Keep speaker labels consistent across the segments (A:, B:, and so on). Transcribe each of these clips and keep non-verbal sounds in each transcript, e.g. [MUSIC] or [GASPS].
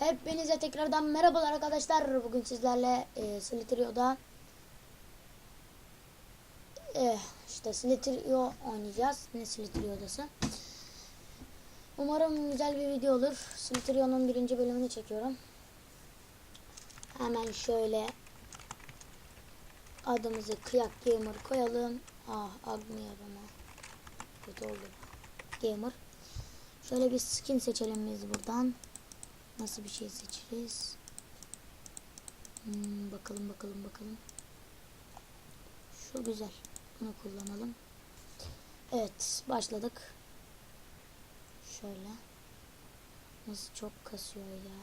A: Hepinize tekrardan merhabalar arkadaşlar. Bugün sizlerle e, Slitrio'da e, işte Slitrio oynayacağız. Ne Slitrio'dası. Umarım güzel bir video olur. Slitrio'nun birinci bölümünü çekiyorum. Hemen şöyle adımızı Kıyak Gamer koyalım. Ah Agmir ama kötü oldu. Gamer. Şöyle bir skin seçelim biz buradan. Nasıl bir şey seçeriz? Hmm, bakalım bakalım bakalım. Şu güzel. Bunu kullanalım. Evet başladık. Şöyle. Nasıl çok kasıyor ya.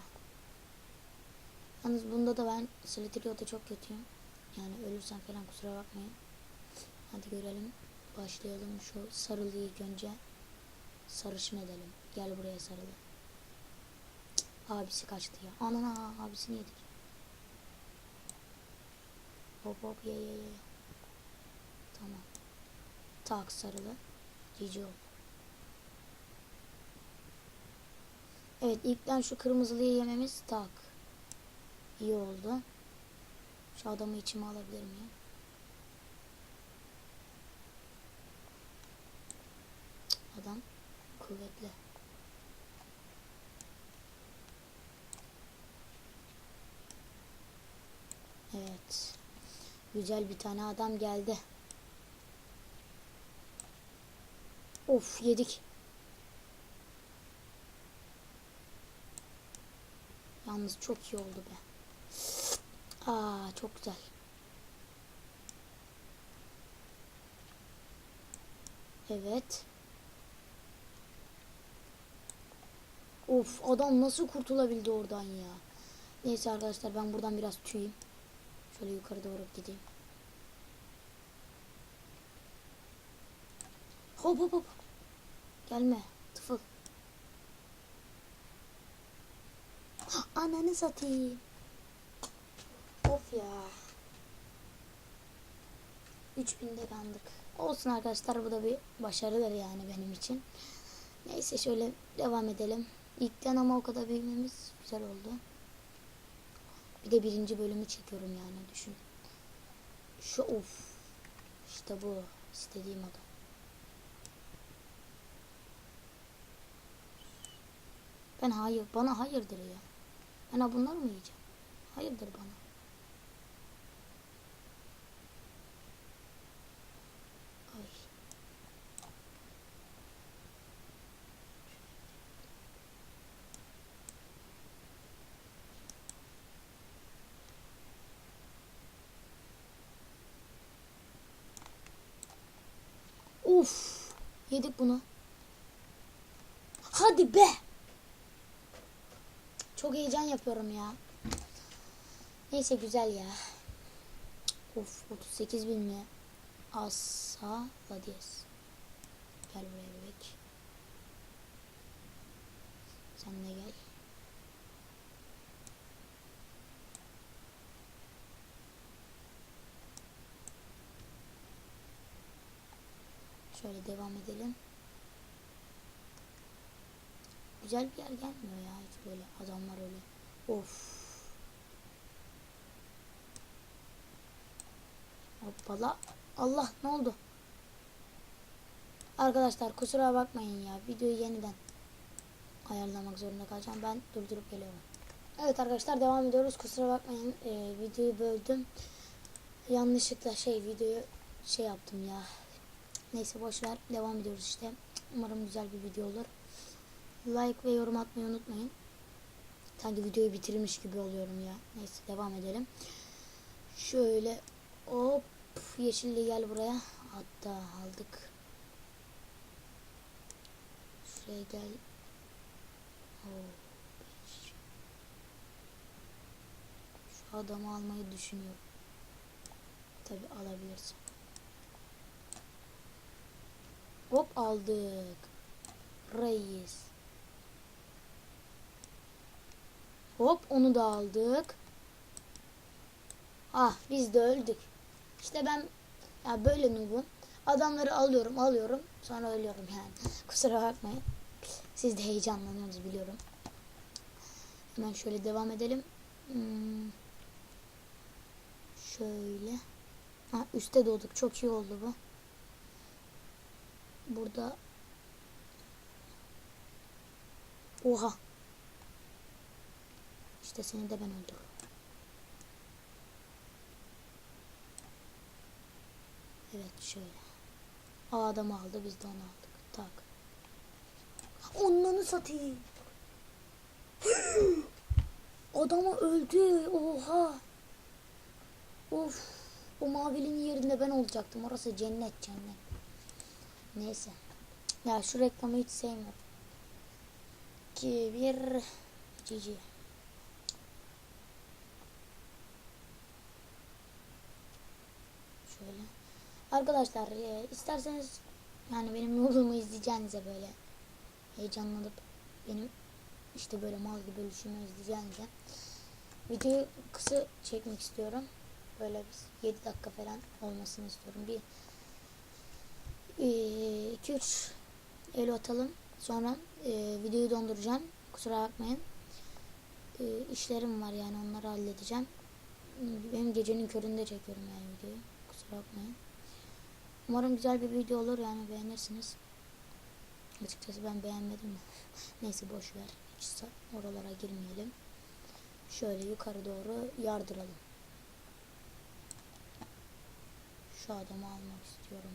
A: Yalnız bunda da ben Slitrio'da çok kötüyüm. Yani ölürsem falan kusura bakmayın. Hadi görelim. Başlayalım şu sarılıyı önce. Sarışın edelim. Gel buraya sarılı. Abisi kaçtı ya. Anana abisini yedik. Hop hop ye ye ye. Tamam. Tak sarılı. Cici ol. Evet ilkten şu kırmızılıyı yememiz tak. İyi oldu. Şu adamı içime alabilir miyim? Adam kuvvetli. Evet. Güzel bir tane adam geldi. Of yedik. Yalnız çok iyi oldu be. Aa çok güzel. Evet. Of adam nasıl kurtulabildi oradan ya. Neyse arkadaşlar ben buradan biraz tüyeyim. Şöyle yukarı doğru gideyim. Hop hop hop. Gelme. Tıfıl. [GASPS] Ananı satayım. Of ya. 3000'de kandık. Olsun arkadaşlar bu da bir başarıdır yani benim için. Neyse şöyle devam edelim. İlkten ama o kadar büyümemiz güzel oldu. Bir de birinci bölümü çekiyorum yani düşün. Şu of. İşte bu. istediğim adam. Ben hayır. Bana hayırdır ya. Ben bunlar mı yiyeceğim? Hayırdır bana. Uf. Yedik bunu. Hadi be. Çok heyecan yapıyorum ya. Neyse güzel ya. Of 38 bin mi? Asa Ladies. Gel buraya bebek. Sen de gel. Şöyle devam edelim. Güzel bir yer gelmiyor ya hiç böyle adamlar öyle. Of. Hoppala. Allah ne oldu? Arkadaşlar kusura bakmayın ya. Videoyu yeniden ayarlamak zorunda kalacağım. Ben durdurup geliyorum. Evet arkadaşlar devam ediyoruz. Kusura bakmayın. Ee, videoyu böldüm. Yanlışlıkla şey videoyu şey yaptım ya. Neyse boşver. Devam ediyoruz işte. Umarım güzel bir video olur. Like ve yorum atmayı unutmayın. Sanki videoyu bitirmiş gibi oluyorum ya. Neyse devam edelim. Şöyle hop yeşilli gel buraya. Hatta aldık. Şuraya gel. Şu adamı almayı düşünüyorum. Tabi alabilirsem. Hop aldık. Reis. Hop onu da aldık. Ah biz de öldük. İşte ben ya böyle noobum. Adamları alıyorum alıyorum sonra ölüyorum yani. [LAUGHS] Kusura bakmayın. Siz de heyecanlanıyorsunuz biliyorum. Hemen şöyle devam edelim. Hmm. Şöyle. Ha, üste doğduk. Çok iyi oldu bu. Burada Oha. İşte seni de ben öldürürüm. Evet şöyle. O adam aldı biz de onu aldık. Tak. Onları satayım. [GASPS] Adamı öldü. Oha. Of. O mavinin yerinde ben olacaktım. Orası cennet cennet. Neyse. Ya şu reklamı hiç sevmiyorum. 2 1 GG. Şöyle. Arkadaşlar e, isterseniz yani benim yolumu izleyeceğinize böyle heyecanlanıp benim işte böyle mal gibi ölüşümü izleyeceğinize videoyu kısa çekmek istiyorum. Böyle biz 7 dakika falan olmasını istiyorum. Bir 2-3 el atalım. Sonra e, videoyu donduracağım. Kusura bakmayın. E, işlerim var yani onları halledeceğim. Benim gecenin köründe çekiyorum yani videoyu. Kusura bakmayın. Umarım güzel bir video olur yani beğenirsiniz. Açıkçası ben beğenmedim. [LAUGHS] Neyse boş ver. Hiç oralara girmeyelim. Şöyle yukarı doğru yardıralım. Şu adamı almak istiyorum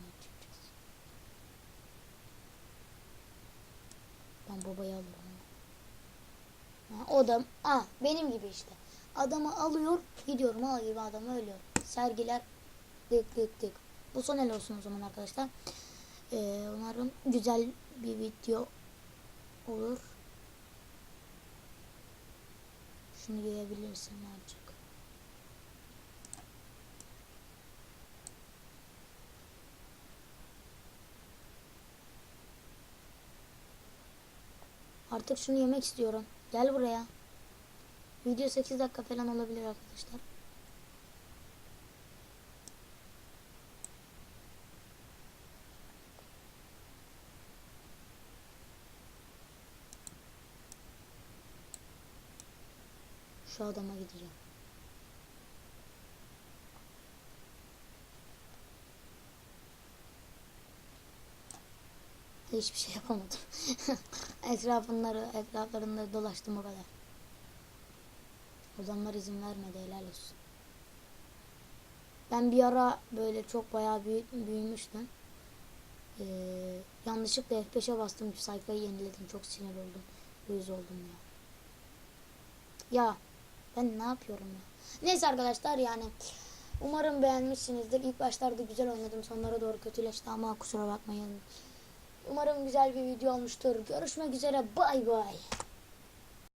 A: babayı alırım. Ha, o da ah benim gibi işte. Adamı alıyor gidiyorum al gibi adamı ölüyor. Sergiler dık dık dık. Bu son el olsun o zaman arkadaşlar. Ee, umarım güzel bir video olur. Şunu giyebilirsem artık. Artık şunu yemek istiyorum. Gel buraya. Video 8 dakika falan olabilir arkadaşlar. Şu adama gideceğim. Hiçbir şey yapamadım. [LAUGHS] Etrafınları, etraflarında dolaştım o kadar. Adamlar izin vermedi helal olsun. Ben bir ara böyle çok bayağı büyü, büyümüştüm. Ee, yanlışlıkla F5'e bastım sayfayı yeniledim. Çok sinir oldum. Uyuz oldum ya. Ya ben ne yapıyorum ya. Neyse arkadaşlar yani umarım beğenmişsinizdir. İlk başlarda güzel oynadım. Sonlara doğru kötüleşti ama kusura bakmayın. Umarım güzel bir video olmuştur. Görüşmek üzere. Bay bay.